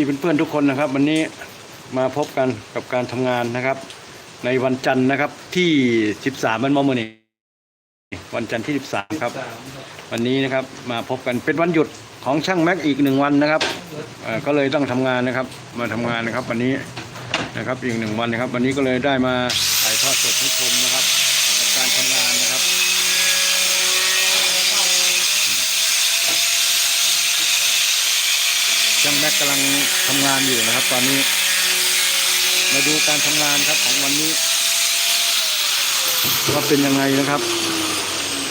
ที่เพื่อนๆทุกคนนะครับวันนี้มาพบกันกับการทำงานนะครับ ในวันจันทร์นะครับ ที่ 13วันมอมอนี่วันจันทร์ที่ 13 ครับ วันนี้นะครับมาพบกันเป็นวันหยุดของช่างแม็กอีกหนึ่งวันนะครับก็เลยต้องทำงานนะครับ มาทำงานนะครับ วันนี้นะครับอีกหนึ่งวันนะครับ วันนี้ก็เลยได้มาถ่ายทอดสดให้ชมนะครับการทำงานนะครับ ช่างแม็กกำลังทำงานอยู่นะครับ ตอนนี้ มาดูการทำงานครับของวันนี้ว่าเป็นยังไงนะครับ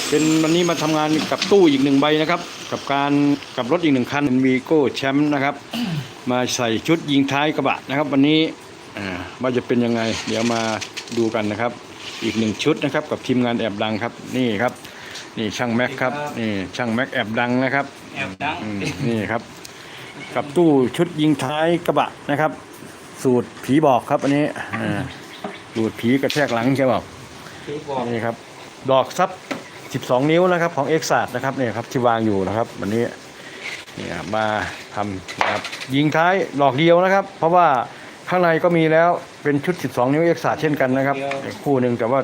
เป็นวันนี้มาทำงานกับตู้อีกหนึ่งใบนะครับ กับการกับรถอีกหนึ่งคันวีโก้แชมป์นะครับ มาใส่ชุดยิงท้ายกระบะนะครับ วันนี้อ่าว่าจะเป็นยังไง เดี๋ยวมาดูกันนะครับ อีกหนึ่งชุดนะครับ กับทีมงานแอบดังครับนี่ครับ นี่ช่างแม็กครับนี่ช่างแม็กแอบดังนะครับแอบดังอืมนี่ครับ กับตู้ชุดยิงท้ายกระบะนะครับ สูตรผีบอกครับอันนี้อ่าสูตรผีกระแทกหลังใช่เปล่าพี่บอกนี่ครับ ดอกซับ12 นิ้วนะครับ ของเอ็กซาดนะครับเนี่ยครับที่วางอยู่นะครับวันนี้เนี่ยมาทำนะครับยิงท้ายดอกเดียวนะครับ เพราะว่าข้างในก็มีแล้วเป็นชุด 12 นิ้วเอ็กซาดเช่นกันนะครับอีกคู่หนึ่งแต่ว่า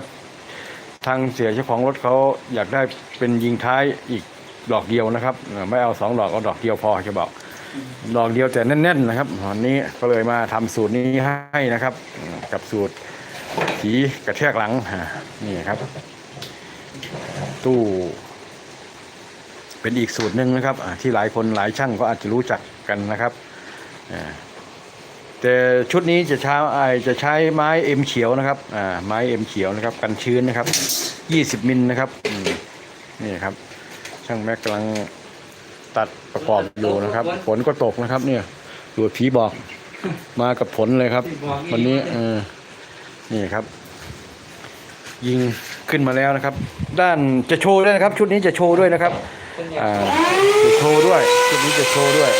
ทางเสียเจ้าของรถเขาอยากได้เป็นยิงท้ายอีกดอกเดียวนะครับ ไม่เอาสองดอกเอาดอกเดียวพอจะบอก ดอกเดียวแต่แน่นๆนะครับวันนี้ก็เลยมาทำสูตรนี้ให้นะครับ กับสูตรผีกระแทกหลังนี่ครับ ตู้ เป็นอีกสูตรหนึ่งนะครับ ที่หลายคนหลายช่างก็อาจจะรู้จักกันนะครับแต่ชุดนี้จะใช้อ่าจะใช้ไม้เอ็มเขียวนะครับไม้เอ็มเขียวนะครับกันชื้นนะครับ 20มิลนะครับนี่ครับช่างแม็กกำลัง ตัดประกอบอยู่นะครับฝนก็ตกนะครับ เนี่ยดูผีบอกมากับฝนเลยครับ วันนี้เออนี่ครับ ยิงขึ้นมาแล้วนะครับ ด้านจะโชว์ด้วยนะครับ ชุดนี้จะโชว์ด้วยนะครับอ่าจะโชว์ด้วย ชุดนี้จะโชว์ด้วย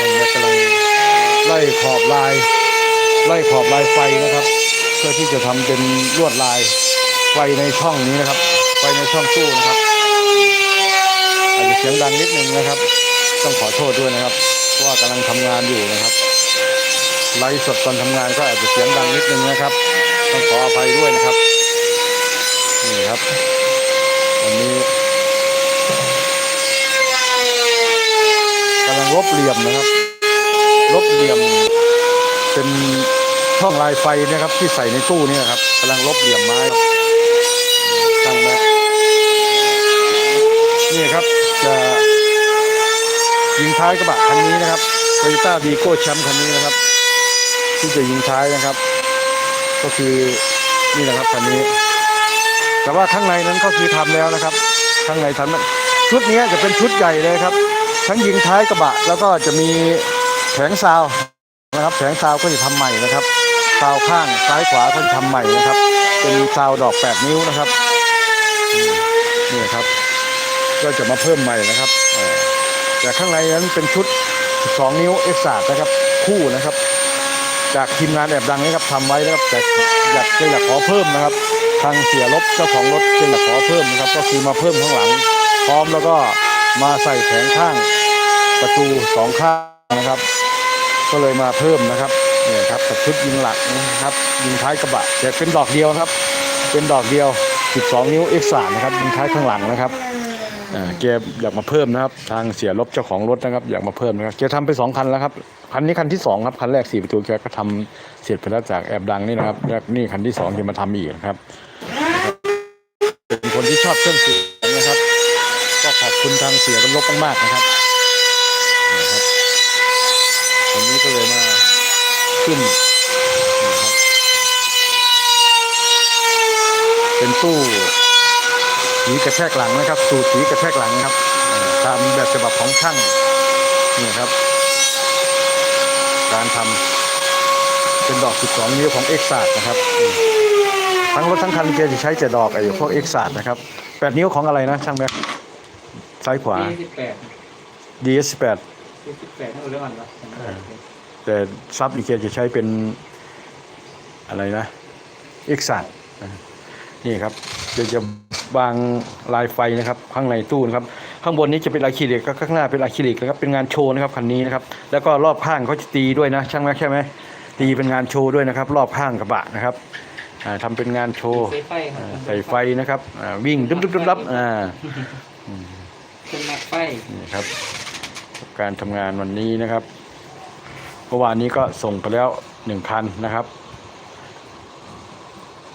กำลังไล่ขอบลาย ไล่ขอบลายไฟนะครับ เพื่อที่จะทำเป็นลวดลายไฟในช่องนี้นะครับ ไฟในช่องตู้นะครับ สียงดังนิดนึงนะครับ ต้องขอโทษด้วยนะครับเพราะว่ากำลังทำงานอยู่นะครับไลฟ์สดตอนทำงานก็อาจจะเสียงดังนิดนึงนะครับ ต้องขออภัยด้วยนะครับนี่ครับวันนี้กำลังลบเหลี่ยมนะครับลบเหลี่ยมเป็นช่องลายไฟนะครับ ที่ใส่ในตู้นี่ครับกำลังลบเหลี่ยมไม้ตั้งแม็นี่ครับ จะยิงท้ายกระบะคันนี้นะครับโตโยต้าวีโก้แชมป์คันนี้นะครับ ที่จะยิงท้ายนะครับ ก็คือนี่นะครับคันนี้ แต่ว่าข้างในนั้นก็คือทำแล้วนะครับ ข้างในทำชุดนี้จะเป็นชุดใหญ่เลยครับ ทั้งยิงท้ายกระบะ แล้วก็จะมีแผงซาวนะครับแผงซาวก็จะทำใหม่นะครับซาวข้างซ้ายขวาก็จะทำใหม่นะครับ เป็นซาวดอก 8 นิ้วนะครับ ก็จะมาเพิ่มใหม่นะครับ แต่ข้างในนั้นเป็นชุด 12 นิ้วเอ็กซาดนะครับ คู่นะครับ จากทีมงานแอบดังนะครับทำไว้นะครับ แต่อยากจะอยากขอเพิ่มนะครับ ทางเสียรถเจ้าของรถจะอยากขอเพิ่มนะครับ ก็คือมาเพิ่มข้างหลัง พร้อมแล้วก็มาใส่แผงข้างประตูสองข้างนะครับ ก็เลยมาเพิ่มนะครับนี่ครับกับชุดยิงหลักนะครับยิงท้ายกระบะแต่เป็นดอกเดียวครับ เป็นดอกเดียว 12 นิ้ว X3 นะครับยิงท้ายข้างหลังนะครับ อ่าแกอยากมาเพิ่มนะครับ ทางเสียรบเจ้าของรถนะครับ อยากมาเพิ่มนะครับแกทำไปสองคันแล้วครับคันนี้คันที่สองครับคันแรกสี่ประตูแกก็ทำเสร็จไปแล้วจากแอบดังนี่นะครับแล้วนี่คันที่สองจะมาทำอีกนะครับเป็นคนที่ชอบเครื่องเสียงนะครับ ก็ขอบคุณทางเสียลบมากๆนะครับนะครับวันนี้ก็เลยมาขึ้นเป็นตู้ ผีกระแทกหลังนะครับ สูตรผีกระแทกหลังครับเอ่อตามแบบฉบับของช่างนี่ครับ การทำเป็นดอก 12 นิ้วของเอ็กซาดนะครับอืมทั้งรถทั้งคันเกียร์จะใช้เจ็ดดอกไอ้พวกเอ็กซาดนะครับแปดนิ้วของอะไรนะช่างแม็กซ้ายขวายี่สิบแปด DS8 ยี่สิบแปดนั่นเรื่องอะไรวะแต่ซับอีเกียร์จะใช้เป็นอะไรนะเอ็กซาดนี่ครับเดี๋ยวจะ วางลายไฟนะครับข้างในตู้นะครับข้างบนนี้จะเป็นอะคริลิกก็ข้างหน้าเป็นอะคริลิกนะครับเป็นงานโชว์นะครับคันนี้นะครับแล้วก็รอบข้างเขาจะตีด้วยนะช่างแม็กใช่ไหมตีเป็นงานโชว์ด้วยนะครับ รอบข้างกระบะนะครับอ่าทำเป็นงานโชว์ใส่ไฟครัอ่าบใส่ไฟนะครับอ่าวิ่งดึ๊บดึ๊บดึ๊บดึ๊บอ่าเป็นหมักไฟนี่ครับ การทำงานวันนี้นะครับเมื่อวานนี้ก็ส่งไปแล้วหนึ่งคันนะครับ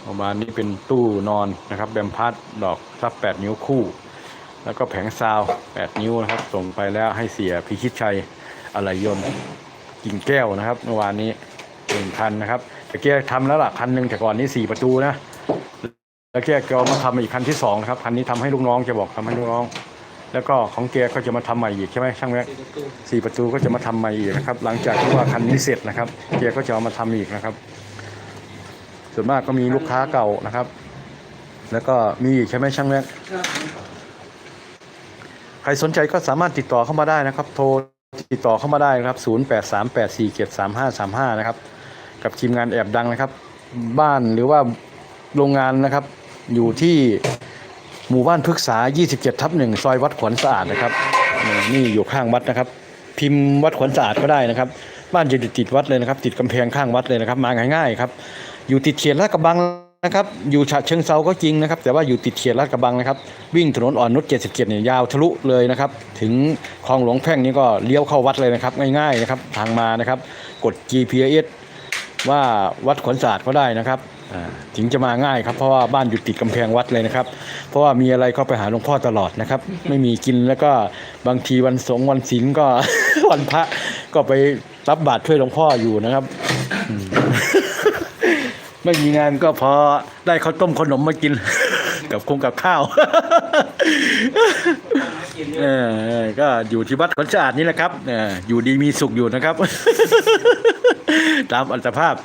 เมื่อวานนี้เป็นตู้นอนนะครับแบมพัดดอกซับแปดนิ้วคู่ แล้วก็แผงซาวแปดนิ้วนะครับ ส่งไปแล้วให้เสียพิชิตชัยอะไรยนกิ่งแก้วนะครับ เมื่อวานนี้หนึ่งคันนะครับแต่แกทำแล้วล่ะคันหนึ่งแต่ก่อนนี้สี่ประตูนะแล้วแกก็มาทำอีกคันที่สองนะครับคันนี้ทำให้ลูกน้องจะบอกทำให้ลูกน้อง แล้วก็ของแกก็จะมาทำใหม่อีกใช่ไหมช่างแม็กสี่ประตูสี่ประตูก็จะมาทำใหม่อีกนะครับ หลังจากที่ว่าคันนี้เสร็จนะครับแกก็จะเอามาทำอีกนะครับ ส่วนมากก็มีลูกค้าเก่านะครับ แล้วก็มีใช่ไหมช่างแม็กใครสนใจก็สามารถติดต่อเข้ามาได้นะครับ โทรติดต่อเข้ามาได้นะครับ 0 8 3 8 4 7 3 5 3 5 นะครับ กับทีมงานแอบดังนะครับ บ้านหรือว่าโรงงานนะครับ อยู่ที่หมู่บ้านพฤกษา 27 ทับหนึ่งซอยวัดขวัญสะอาดนะครับ นี่อยู่ข้างวัดนะครับ พิมพ์วัดขวัญสะอาดก็ได้นะครับ บ้านจะติดวัดเลยนะครับ ติดกำแพงข้างวัดเลยนะครับ มาง่ายๆครับ อยู่ติดเขียนลาดกระบังนะครับอยู่ฉะเชิงเซาก็จริงนะครับ แต่ว่าอยู่ติดเขียนลาดกระบังนะครับ วิ่งถนนอ่อนนุช77เนี่ยยาวทะลุเลยนะครับ ถึงคลองหลวงแพ่งนี้ก็เลี้ยวเข้าวัดเลยนะครับ ง่ายๆนะครับทางมานะครับ กด GPS ว่าวัดขวัญศาสตร์ก็ได้นะครับอ่าถึงจะมาง่ายครับเพราะว่าบ้านอยู่ติดกำแพงวัดเลยนะครับ เพราะว่ามีอะไรก็ไปหาหลวงพ่อตลอดนะครับ ไม่มีกินแล้วก็บางทีวันสงฆ์วันศีลก็วันพระก็ไป รับบาตรช่วยหลวงพ่ออยู่นะครับ ไม่มีงานก็พอได้ข้าวต้มขนมมากิน กับคงกับข้าวเออก็อยู่ที่วัดขวัญสะอาดนี่แหละครับเอออยู่ดีมีสุขอยู่นะครับ ตามอัตภาพ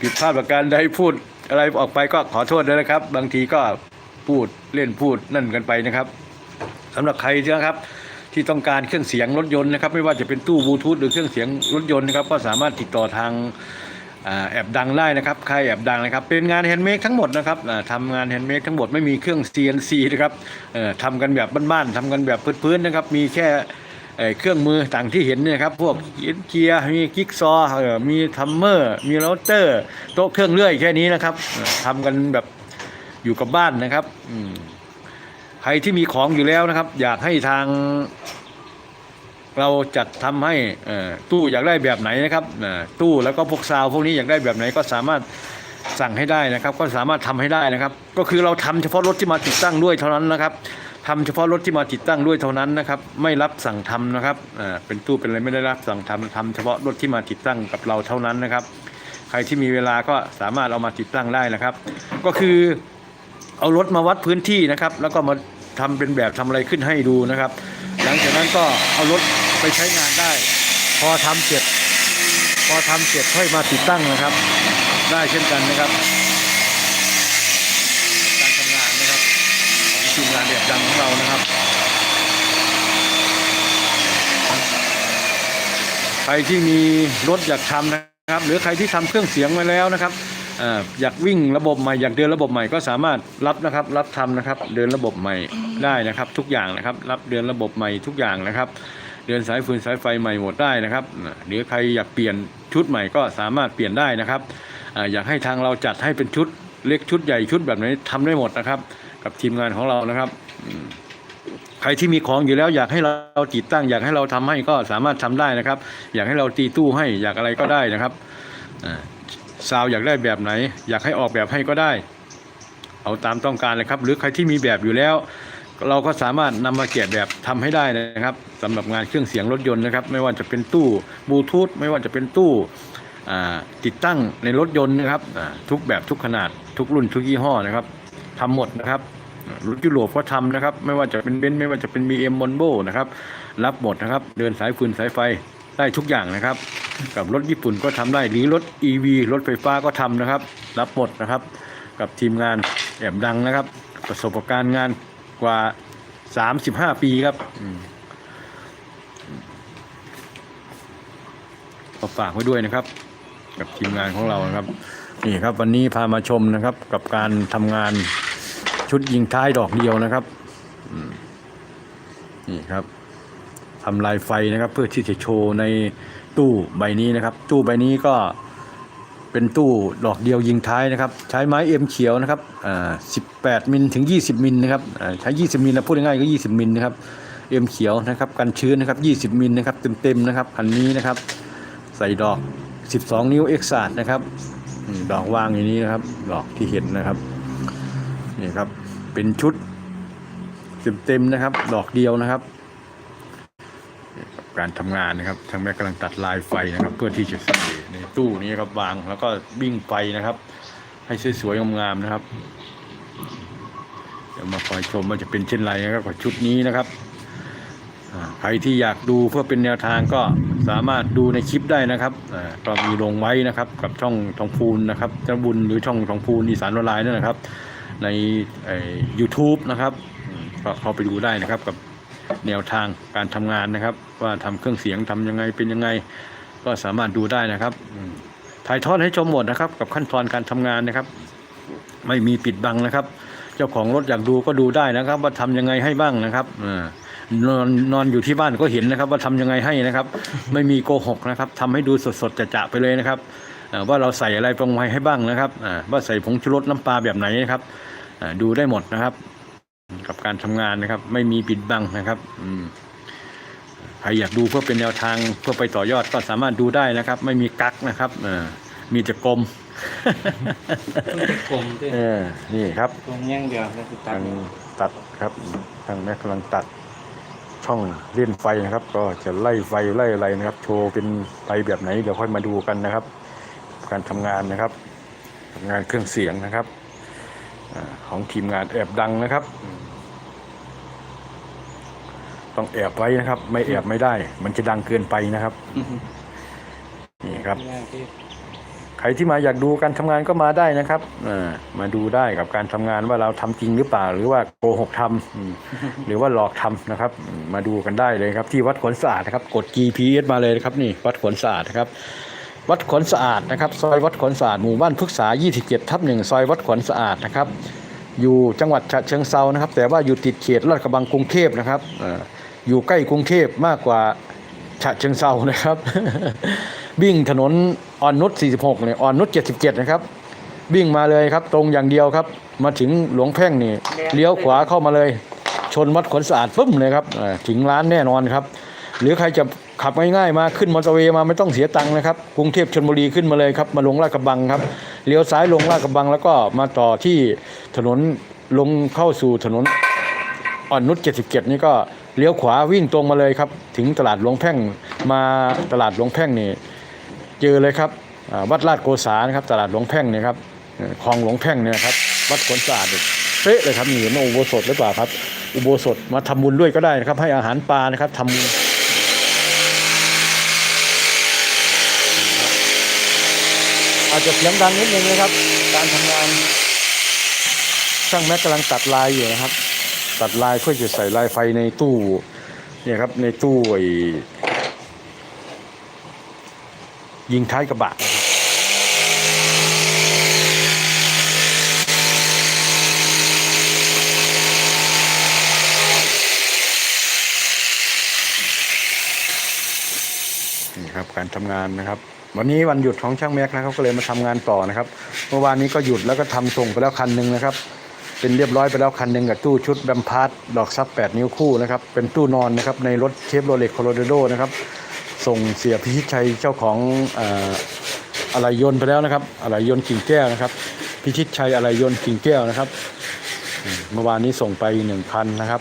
ผิดพลาดประการใดพูดอะไรออกไปก็ขอโทษด้วยนะครับ บางทีก็พูดเล่นพูดนั่นกันไปนะครับสำหรับใครนะครับ ที่ต้องการเครื่องเสียงรถยนต์นะครับ ไม่ว่าจะเป็นตู้บลูทูธหรือเครื่องเสียงรถยนต์นะครับ ก็สามารถติดต่อทางแอบดังได้นะครับค่ายแอบดังนะครับ เป็นงานแฮนด์เมดทั้งหมดนะครับทำงานแฮนด์เมดทั้งหมดไม่มีเครื่อง CNC นะครับทำกันแบบบ้านๆทำกันแบบพื้นๆนะครับ มีแค่เครื่องมือต่างที่เห็นเนี่ยครับ พวกเกียร์มีกิ๊กซอมีทัมเมอร์ มีเราเตอร์ โต๊ะเครื่องเลื่อยแค่นี้นะครับทำกันแบบอยู่กับบ้านนะครับอื รที่มีของอยู่แล้วนะครับ อยากให้ทาง เราจัดทำให้ตู้อยากได้แบบไหนนะครับตู้แล้วก็พวกซาวพวกนี้อยากได้แบบไหนก็สามารถสั่งให้ได้นะครับ ก็สามารถทำให้ได้นะครับ ก็คือเราทำเฉพาะรถที่มาติดตั้งด้วยเท่านั้นนะครับทำเฉพาะรถที่มาติดตั้งด้วยเท่านั้นนะครับ ไม่รับสั่งทำนะครับเอ่อเป็นตู้เป็นอะไรไม่ได้รับสั่งทำทำเฉพาะรถที่มาติดตั้งกับเราเท่านั้นนะครับ ใครที่มีเวลาก็สามารถเอามาติดตั้งได้นะครับ ก็คือเอารถมาวัดพื้นที่นะครับ แล้วก็มา ทำเป็นแบบทำอะไรขึ้นให้ดูนะครับ หลังจากนั้นก็เอารถไปใช้งานได้ พอทำเสร็จ พอทำเสร็จค่อยมาติดตั้งนะครับ ได้เช่นกันนะครับ การทำงานนะครับของทีมงานเด็ดดังของเรานะครับ ใครที่มีรถอยากทำนะครับ หรือใครที่ทำเครื่องเสียงไว้แล้วนะครับ อ่ออยากวิ่งระบบใหม่อยากเดินระบบใหม่ก็สามารถรับนะครับรับทำนะครับเดินระบบใหม่ได้นะครับ ทุกอย่างนะครับ รับเดินระบบใหม่ทุกอย่างนะครับ เดินสายฟืนสายไฟใหม่หมดได้นะครับหรือใครอยากเปลี่ยนชุดใหม่ก็สามารถเปลี่ยนได้นะครับอ่าอยากให้ทางเราจัดให้เป็นชุดเล็กชุดใหญ่ชุดแบบไหนทำได้หมดนะครับ กับทีมงานของเรานะครับใครที่มีของอยู่แล้วอยากให้เราติดตั้ง อยากให้เราทำให้ก็สามารถทำได้นะครับ อยากให้เราตีตู้ให้อยากอะไรก็ได้นะครับอ่า ซาวอยากได้แบบไหน อยากให้ออกแบบให้ก็ได้ เอาตามต้องการเลยครับ หรือใครที่มีแบบอยู่แล้ว เราก็สามารถนำมาแกะแบบทำให้ได้นะครับสำหรับงานเครื่องเสียงรถยนต์นะครับ ไม่ว่าจะเป็นตู้บลูทูธไม่ว่าจะเป็นตู้อ่าติดตั้งในรถยนต์นะครับทุกแบบทุกขนาดทุกรุ่นทุกยี่ห้อนะครับทำหมดนะครับรถยุโรปก็ทำนะครับ ไม่ว่าจะเป็นเบนซ์ไม่ว่าจะเป็น BM m o n v o นะครับ รับหมดนะครับ เดินสายฟืนสายไฟได้ทุกอย่างนะครับ กับรถญี่ปุ่นก็ทำได้หรือรถ EV รถไฟฟ้าก็ทำนะครับ รับหมดนะครับ กับทีมงานแอบดังนะครับ ประสบการณ์งานกว่า 35 ปีครับก็ฝากไว้ด้วยนะครับ กับทีมงานของเรานะครับนี่ครับวันนี้พามาชมนะครับ กับการทำงานชุดยิงท้ายดอกเดียวนะครับนี่ครับทำลายไฟนะครับ เพื่อที่จะโชว์ใน ตู้ใบนี้นะครับ ตู้ใบนี้ก็เป็นตู้ดอกเดียวยิงท้ายนะครับ ใช้ไม้เอ็มเขียวนะครับอ่า18มิลถึง20มิลนะครับอ่าใช้20มิลนะพูดง่ายๆก็20มิลนะครับเอ็มเขียวนะครับกันชื้นนะครับ20มิลนะครับเต็มๆนะครับอันนี้นะครับ ใส่ดอก12นิ้วเอ็กซาดนะครับดอกวางอย่างนี้นะครับ ดอกที่เห็นนะครับนี่ครับเป็นชุดเต็มๆนะครับ ดอกเดียวนะครับ การทำงานนะครับทางแม่กำลังตัดลายไฟนะครับ เพื่อที่จะใส่ในตู้นี้ครับวางแล้วก็บิ้งไฟนะครับ ให้สวยๆงามๆนะครับเดี๋ยวมาคอยชมว่าจะเป็นเช่นไรนะครับกับชุดนี้นะครับใครที่อยากดูเพื่อเป็นแนวทางก็สามารถดูในคลิปได้นะครับก็มีลงไว้นะครับกับช่องทองพูนนะครับเจ้าบุญหรือช่องทองพูนอีสานออนไลน์นั่นนะครับ ในยูทูบนะครับก็เข้าไปดูได้นะครับกับ แนวทางการทำงานนะครับ ว่าทำเครื่องเสียงทำยังไงเป็นยังไง ก็สามารถดูได้นะครับถ่ายทอดให้ชมหมดนะครับ กับขั้นตอนการทำงานนะครับ ไม่มีปิดบังนะครับ เจ้าของรถอยากดูก็ดูได้นะครับ ว่าทำยังไงให้บ้างนะครับนอนนอนอยู่ที่บ้านก็เห็นนะครับ ว่าทำยังไงให้นะครับ ไม่มีโกหกนะครับทำให้ดูสดๆจะๆไปเลยนะครับว่าเราใส่อะไรลงไปให้บ้างนะครับว่าใส่ผงชูรสน้ำปลาแบบไหนนะครับดูได้หมดนะครับ กับการทำงานนะครับ ไม่มีปิดบังนะครับ อืมใครอยากดูเพื่อเป็นแนวทางเพื่อไปต่อยอดก็สามารถดูได้นะครับ ไม่มีกักนะครับอ่ามีแต่กลมมันจะกลมด้วยเออนี่ครับกลมอย่างเดียวแล้วคือตัทาดงตัดครับทางแม่กำลังตัดช่องเล่นไฟนะครับ ก็จะไล่ไฟไล่อะไรนะครับ โชว์เป็นไฟแบบไหนเดี๋ยวค่อยมาดูกันนะครับ การทำงานนะครับทำงานเครื่องเสียงนะครับอา ของทีมงานแอบดังนะครับ ต้องแอบไว้นะครับ ไม่แอบไม่ได้ มันจะดังเกินไปนะครับนี่ครับอย่างที่ใครที่มาอยากดูการทำงานก็มาได้นะครับอ่ามาดูได้กับการทำงานว่าเราทำจริงหรือเปล่า หรือว่าโกหกทำอืมหรือว่าหลอกทำนะครับอืมมาดูกันได้เลยครับ ที่วัดขนสะอาดนะครับ กด GPS มาเลยนะครับ นี่ วัดขนสะอาดนะครับ วัดขนสะอาดนะครับซอยวัดขนสะอาดหมู่บ้านพฤกษา 27 ทับหนึ่งซอยวัดขนสะอาดนะครับ อยู่จังหวัดฉะเชิงเซานะครับ แต่ว่าอยู่ติดเขตลาดกระบังกรุงเทพนะครับอยู่ใกล้กรุงเทพมากกว่าฉะเชิงเซานะครับ วิ่งถนนอ่อนนุช 46เนี่ยอ่อนนุช 77 นะครับ วิ่งมาเลยครับ ตรงอย่างเดียวครับ มาถึงหลวงแพ่งนี่เลี้ยวขวาเข้ามาเลย ชนวัดขนสะอาดปึ้มเลยครับถึงร้านแน่นอนครับ หรือใครจะ ขับง่ายๆมาขึ้นมอเตอร์เวย์มาไม่ต้องเสียตังค์นะครับกรุงเทพชลบุรีขึ้นมาเลยครับมาลงลาดกระบังครับเลี้ยวซ้ายลงลาดกระบัง แล้วก็มาต่อที่ถนนลงเข้าสู่ถนนอ่อนนุช77 นี่ก็เลี้ยวขวาวิ่งตรงมาเลยครับ ถึงตลาดหลวงแพ่งมาตลาดหลวงแพ่งนี่เจอเลยครับวัดลาดโกษานะครับตลาดหลวงแพ่งนี่ครับคลองหลวงแพ่งเนี่ยครับวัดขนสะอาดเป๊ะเลยครับนี่เห็นว่าอุโบสถหรือเปล่าครับ อุโบสถมาทำบุญด้วยก็ได้นะครับ ให้อาหารปลานะครับทำบุญ อาจจะเสียงดังนิดนึงนะครับ การทำงาน ช่างแม็กกำลังตัดลายอยู่นะครับ ตัดลายเพื่อจะใส่ลายไฟในตู้เนี่ยครับในตู้ไอ้ยิงท้ายกระบะนี่ครับการทำงานนะครับ วันนี้วันหยุดของช่างแม็กนะครับก็เลยมาทำงานต่อนะครับ เมื่อวานนี้ก็หยุดแล้วก็ทำส่งไปแล้วคันหนึ่งนะครับ เป็นเรียบร้อยไปแล้วคันหนึ่งกับตู้ชุดแบมพาร์ดดอกซับ 8 นิ้วคู่นะครับ เป็นตู้นอนนะครับในรถเชฟโรเล็กโคโลราโดนะครับ ส่งเสียพิชิตชัยเจ้าของอะไรยนต์ไปแล้วนะครับ อะไรยนต์กิ่งแก้วนะครับ พิชิตชัยอะไรยนต์กิ่งแก้วนะครับ เมื่อวานนี้ส่งไปหนึ่งคันนะครับ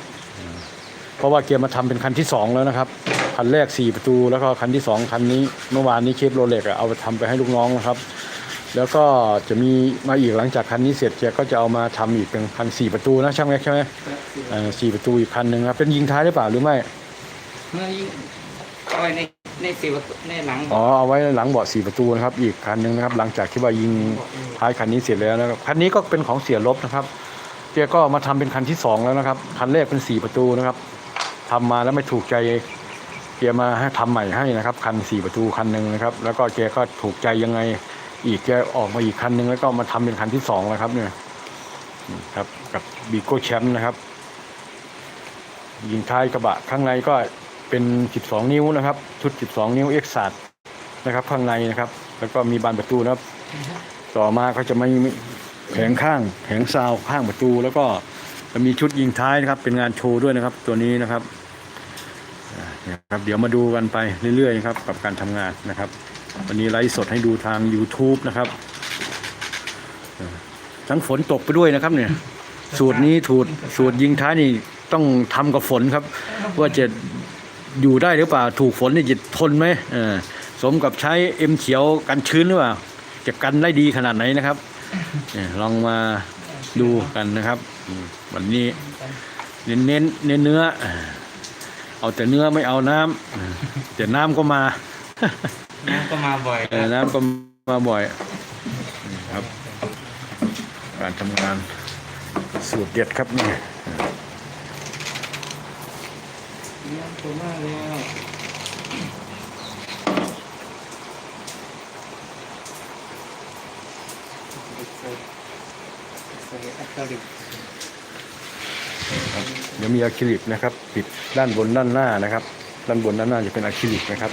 เพราะว่าเกียร์มาทำเป็นคันที่สองแล้วนะครับ คันแรก 4 ประตู แล้วก็คันที่สองคันนี้เมื่อวานนี้เชฟโรเล็กเอาไปทำไปให้ลูกน้องนะครับ แล้วก็จะมีมาอีกหลังจากคันนี้เสร็จแกก็จะเอามาทำอีกเป็นคันสี่ประตูนะช่างแม็กใช่ไหมเอ่อสี่ประตูอีกคันหนึ่งครับเป็นยิงท้ายหรือเปล่าหรือไม่เมื่อยิ่งเอาไว้ในในสีวัตในหลังอ๋อเอาไว้หลังเบาะสี่ประตูนะครับ อีกคันหนึ่งนะครับ หลังจากที่ว่ายิงท้ายคันนี้เสร็จแล้วนะครับคันนี้ก็เป็นของเสียลบนะครับแกก็มาทำเป็นคันที่สองแล้วนะครับคันแรกเป็นสี่ประตูนะครับทำมาแล้วไม่ถูกใจ แกมาให้ทำใหม่ให้นะครับคันสี่ประตูคันหนึ่งนะครับ แล้วก็แกก็ถูกใจยังไง อีกแกออกมาอีกคันหนึ่งแล้วก็มาทำเป็นคันที่สองแล้วครับ เนี่ยนะครับกับบีโก้แชมป์นะครับ ยิงท้ายกระบะข้างในก็เป็น 12 นิ้วนะครับ ชุด 12 นิ้วเอ็กซ์นะครับ ข้างในนะครับ แล้วก็มีบานประตูนะครับ ต่อมาก็จะไม่มีแผงข้างแผงซาวข้างประตู แล้วก็จะมีชุดยิงท้ายนะครับ เป็นงานโชว์ด้วยนะครับ ตัวนี้นะครับ นี่ยครับเดี๋ยวมาดูกันไปเรื่อยๆครับกับการทำงานนะครับ วันนี้ไลฟ์สดให้ดูทาง YouTube นะครับทั้งฝนตกไปด้วยนะครับเนี่ย สูตรนี้ถูดสูตรยิงท้ายนี่ต้องทำกับฝนครับ ว่าจะอยู่ได้หรือเปล่า ถูกฝนนี่จะทนไหมสมกับใช้เอ็มเขียวกันชื้นหรือเปล่าจะกันได้ดีขนาดไหนนะครับลองมาดูกันนะครับ วันนี้เน้นเน้นเนื้อ เออเอาแต่เนื้อไม่เอาน้ำเออแต่น้ำก็มา น้ำก็มาบ่อยเออน้ำก็มาบ่อยนี่ครับ การทำงานสูตรเด็ดครับนี่น้ำตัวมากเลยใส่ใส่อะคริลิก เดี๋ยวมีอะคริลิกนะครับปิดด้านบนด้านหน้านะครับ ด้านบนด้านหน้าจะเป็นอะคริลิกนะครับ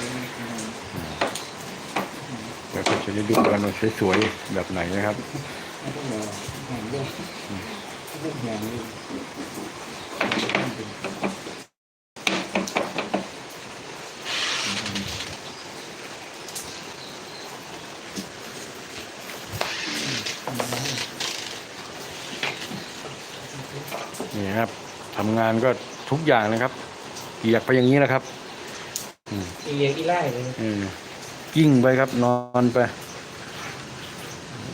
แล้วก็จะได้ดูกันว่าสวยๆแบบไหนนะครับนี่ครับทำ งานก็ทุกอย่างนะครับเกียกไปอย่างนี้นะครับอีเลียอีไล่เลยเออกิ้งไปครับ นอนไป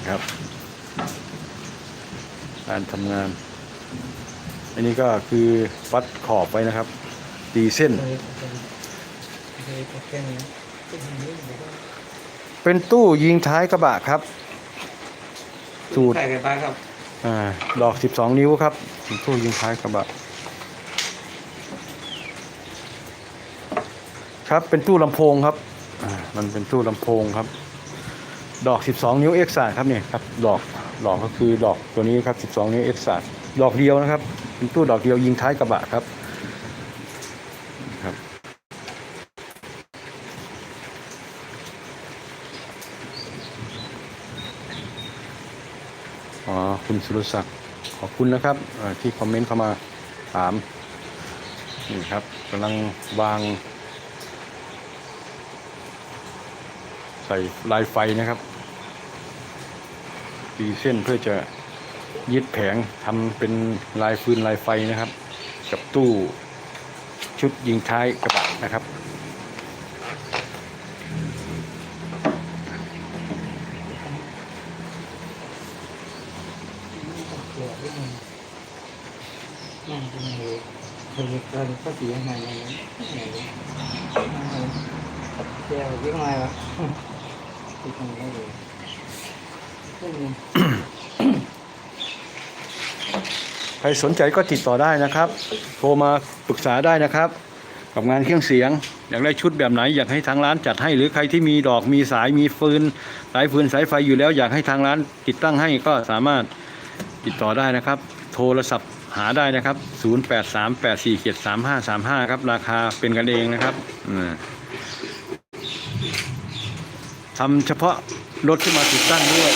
ครับ การทำงาน อันนี้ก็คือวัดขอบไปนะครับ ตีเส้นเลยเลยแค่นี้เป็นตู้ยิงท้ายกระบะครับ สูตรใส่กันไปครับอ่าดอก12นิ้วครับเป็นตู้ยิงท้ายกระบะ ครับเป็นตู้ลำโพงครับมันเป็นตู้ลำโพงครับ ดอก 12 นิ้วเอ็กซ์ครับเนี่ยครับดอกดอกก็คือดอกตัวนี้ครับ 12 นิ้วเอ็กซ์ดอกเดียวนะครับ เป็นตู้ดอกเดียวยิงท้ายกระบะครับครับ อ๋อคุณสุรศักดิ์ขอบคุณนะครับที่คอมเมนต์เข้ามาถามนี่ครับกำลังวาง ใส่ลายไฟนะครับตีเส้นเพื่อจะยึดแผงทำเป็นลายฟืนลายไฟนะครับ กับตู้ชุดยิงท้ายกระบะนะครับเกลือนิดนึงนั่งเป็นไงเคยเกินก็สียังไงเลยเจ้าเยอะไงวะ ติดตรงนี้เลยขึ้นใครสนใจก็ติดต่อได้นะครับ โทรมาปรึกษาได้นะครับ กับงานเครื่องเสียง อยากได้ชุดแบบไหนอยากให้ทางร้านจัดให้ หรือใครที่มีดอกมีสายมีฟืน สายฟืนสายไฟอยู่แล้วอยากให้ทางร้านติดตั้งให้ก็สามารถติดต่อได้นะครับ โทรศัพท์หาได้นะครับ 0838473535 ครับ ราคาเป็นกันเองนะครับอืม ทำเฉพาะรถที่มาติดตั้งด้วย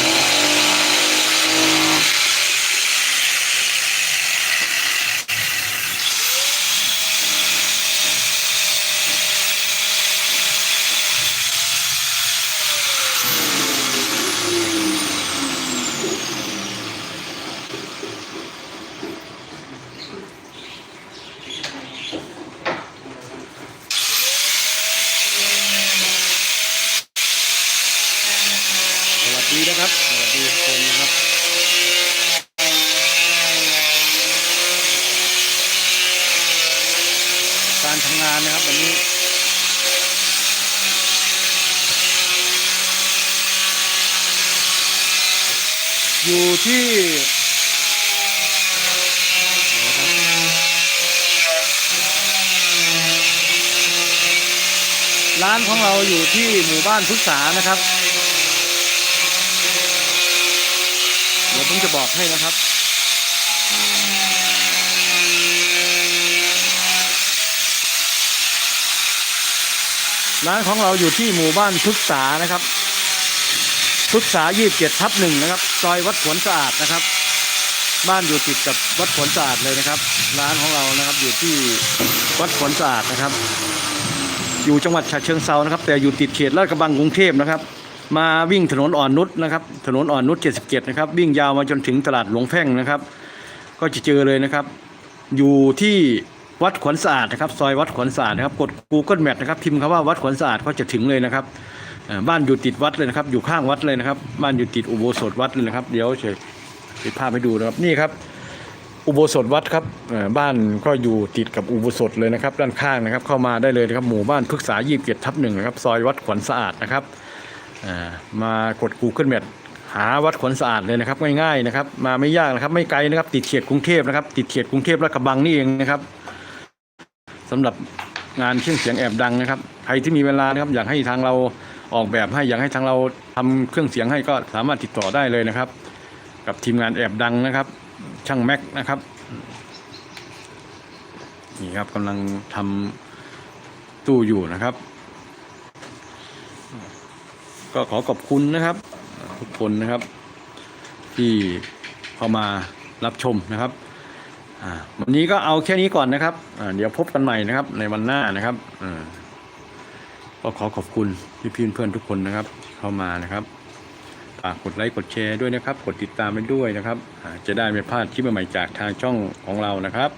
ร้านของเราอยู่ที่หมู่บ้านพุทธานะครับ เดี๋ยวผมจะบอกให้นะครับร้านของเราอยู่ที่หมู่บ้านพุกษานะครับพุกษายี่สิบเจ็ดทับหนึ่งนะครับ ซอยวัดขวนสะอาดนะครับ บ้านอยู่ติดกับวัดขวนสะอาดเลยนะครับ ร้านของเรานะครับอยู่ที่วัดขวนสะอาดนะครับ อยู่จังหวัดฉะเชิงเซานะครับ แต่อยู่ติดเขตลาดกระบังกรุงเทพนะครับ มาวิ่งถนนอ่อนนุชนะครับ ถนนอ่อนนุช77นะครับ วิ่งยาวมาจนถึงตลาดหลวงแพ่งนะครับ ก็จะเจอเลยนะครับ อยู่ที่วัดขวัญสะอาดนะครับ ซอยวัดขวัญสะอาดนะครับ กด Google Map นะครับ พิมพ์คำว่าวัดขวัญสะอาดก็จะถึงเลยนะครับบ้านอยู่ติดวัดเลยนะครับ อยู่ข้างวัดเลยนะครับ บ้านอยู่ติดอุโบสถวัดเลยนะครับ เดี๋ยวเฉยไปภาพให้ดูนะครับ นี่ครับ อุโบสถวัดครับบ้านก็อยู่ติดกับอุโบสถเลยนะครับ ด้านข้างนะครับ เข้ามาได้เลยนะครับหมู่บ้านพฤกษา27ทับหนึ่งนะครับ ซอยวัดขวัญสะอาดนะครับมากด Google Map หาวัดขวัญสะอาดเลยนะครับง่ายๆนะครับ มาไม่ยากนะครับ ไม่ไกลนะครับ ติดเขตกรุงเทพนะครับ ติดเขตกรุงเทพและกระบังนี่เองนะครับสำหรับงานเครื่องเสียงแอบดังนะครับใครที่มีเวลานะครับ อยากให้ทางเราออกแบบให้อยากให้ทางเราทำเครื่องเสียงให้ก็สามารถติดต่อได้เลยนะครับ กับทีมงานแอบดังนะครับ ช่างแม็กนะครับนี่ครับกำลังทำตู้อยู่นะครับ ก็ขอขอบคุณนะครับ ทุกคนนะครับ ที่เข้ามารับชมนะครับวันนี้ก็เอาแค่นี้ก่อนนะครับเดี๋ยวพบกันใหม่นะครับ ในวันหน้านะครับก็ขอขอบคุณพี่พี่เพื่อนทุกคนนะครับ เข้ามานะครับ ฝากกดไลค์กดแชร์ด้วยนะครับ กดติดตามไปด้วยนะครับ จะได้ไม่พลาดคลิปใหม่ๆจากทางช่องของเรานะครับ